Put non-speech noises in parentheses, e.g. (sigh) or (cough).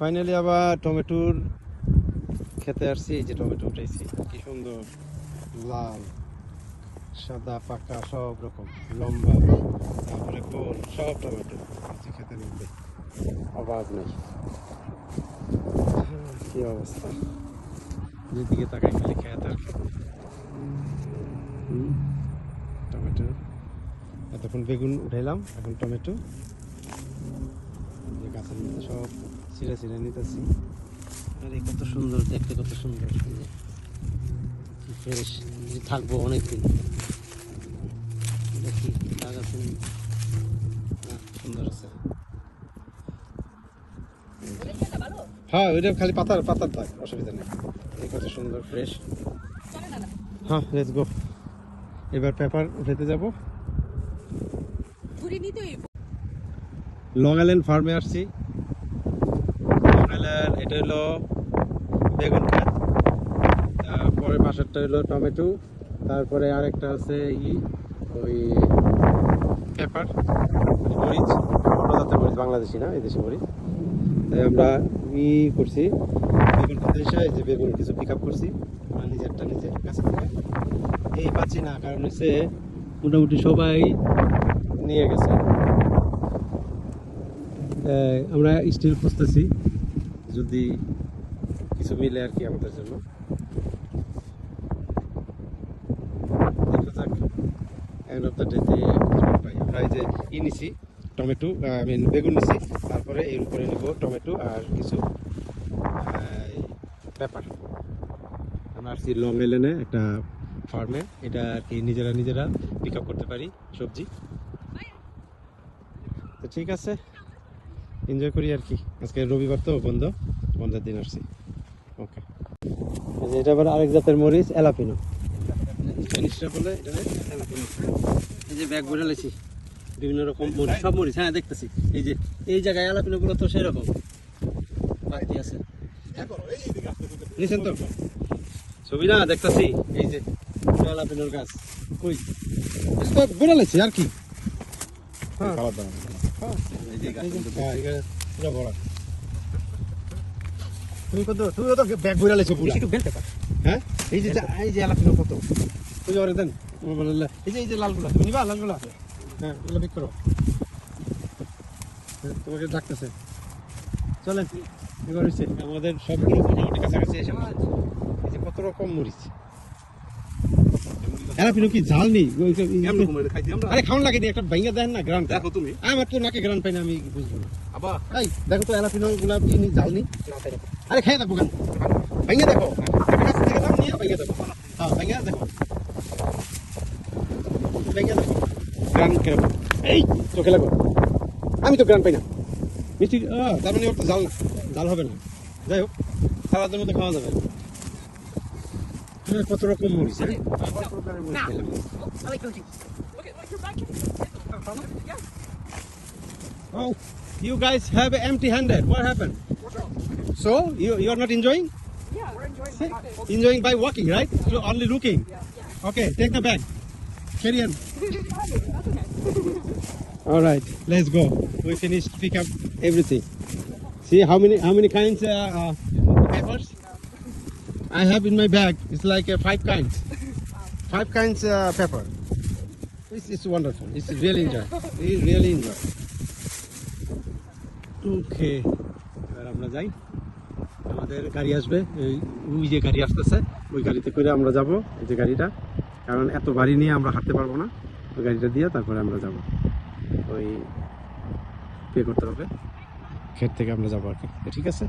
Finally আবার টমেটোর খেতে আসছি এই যে টমেটো উঠাইছি। কি সুন্দর লাল সাদা পাকা সব রকম লম্বা। তারপরে গোল সব টমেটো। আছে খেতের মধ্যে অভাব নেই। কি অবস্থা? যেদিকে তাকাই খালি খেত আর টমেটো। এতক্ষণ বেগুন উঠাইলাম এখন টমেটো। যে গাছের মধ্যে সব ছিঁড়ে ছিঁড়ে নিতেছি। আরে কত সুন্দর দেখতে কত সুন্দর। ফ্রেশ থাকব অনেকদিন। দেখি লাগাচ্ছি। না, সুন্দর আছে। হ্যাঁ ওইটা খালি পাতার পাতার থাক অসুবিধা নেই। এই কত সুন্দর ফ্রেশ। হ্যাঁ লেটস গো এবার পেপার উঠাতে যাব। লং আইল্যান্ড ফার্মে আসছি। লং এটা হলো বেগুন ক্ষেত। তারপরে পাশেরটা হলো টমেটো। তারপরে আরেকটা আছে ই, ওই পেপার মরিচ। অন্য জাতের মরিচ, বাংলাদেশি না এই দেশি মরিচ। তাই আমরা ই করছি। বেগুন খেতে এসে এই যে বেগুন কিছু পিক আপ করছি। আমরা নিজেরটা নিজের কাছে এই পাচ্ছি না, কারণ হচ্ছে মোটামুটি সবাই নিয়ে গেছে। আমরা স্টিল খুঁজতেছি। যদি কিছু মিলে আর কি আমাদের জন্য। টমেটো আই মিন বেগুন নিছি। তারপরে এর উপরে নেব টমেটো আর কিছু পেপার। আমরা আসছি লং এলেনে একটা ফার্মে এটা আর কি নিজেরা নিজেরা পিক করতে পারি সবজি। তো ঠিক আছে। এনজয় করি আর কি। আজকে রবিবার তো বন্ধ। বন্ধের দিন আসছি। ওকে এটা আবার আরেক জাতের মরিচ এলাপিনো। বলে এটা এলাপিনো। এই যে ব্যাগ ভরে লেছি। বিভিন্ন রকম মরিচ সব মরিচ হ্যাঁ দেখতেছি। এই যে এই জায়গায় তো সেরকম। বাকি আছে। নিছেন তো? ছবি না দেখতেছি। এই যে এলাপিনোর গাছ। কই? লেছি আর কি। হ্যাঁ। হ্যাঁ পুরো তুমি কত তুমি কত ব্যাগ ভরে লেছো পুরো হ্যাঁ এই যে এই যে এলাপিনো কত তুই ওরে দেন এই যে এই যে লালগুলা তুমি নিবা লালগুলা হ্যাঁ এগুলো বিক করো হ্যাঁ, তোমাকে ডাকতেছে চলেন এবার হচ্ছে আমাদের সবগুলো মোটামুটি কাছাকাছি এসে। এই যে কত রকম মরিচ এলাপিনো কি ঝাল নেই? আরে খাওয়ান লাগে নি, একটা ভাইঙ্গা দেন না গ্রামটা দেখো তুমি। আমার তো নাকে গ্রান পাই না আমি বুঝব না। আবার এই দেখো তো এলাপিনো গোলাপ কি নি- জাল নেই? আরে খেয়ে দেখো ভেঙে দেখো। দেখো। হ্যাঁ ভেঙে দেখো। ভেঙে দেখো। গ্রান কীরকম এই চোখে লাগো। আমি তো গ্রান পাই না। মিষ্টি তার মানে ওর তো জাল জাল হবে না। যাই হোক সালাদের মধ্যে খাওয়া যাবে। হ্যাঁ কত রকম মরিচ হ্যাঁ কত প্রকারের মরিচ খেলাম। Oh, you guys have empty-handed. What happened? So you you are not enjoying? Yeah, we're enjoying it. Enjoying by walking, right? So only looking. Okay, take the bag. Carry on. (laughs) All right, let's go. We finished pick up everything. See how many how many kinds uh, uh, peppers I have in my bag. It's like uh, five kinds. Five kinds uh, pepper. It's, it's wonderful. It's really enjoy. We really enjoy. ওকে এবার আমরা যাই আমাদের গাড়ি আসবে ওই যে গাড়ি আসতেছে ওই গাড়িতে করে আমরা যাব এই যে গাড়িটা কারণ এত বাড়ি নিয়ে আমরা হাঁটতে পারব না ওই গাড়িটা দিয়ে তারপরে আমরা যাব ওই পে করতে হবে ক্ষেত থেকে আমরা যাব আর কি ঠিক আছে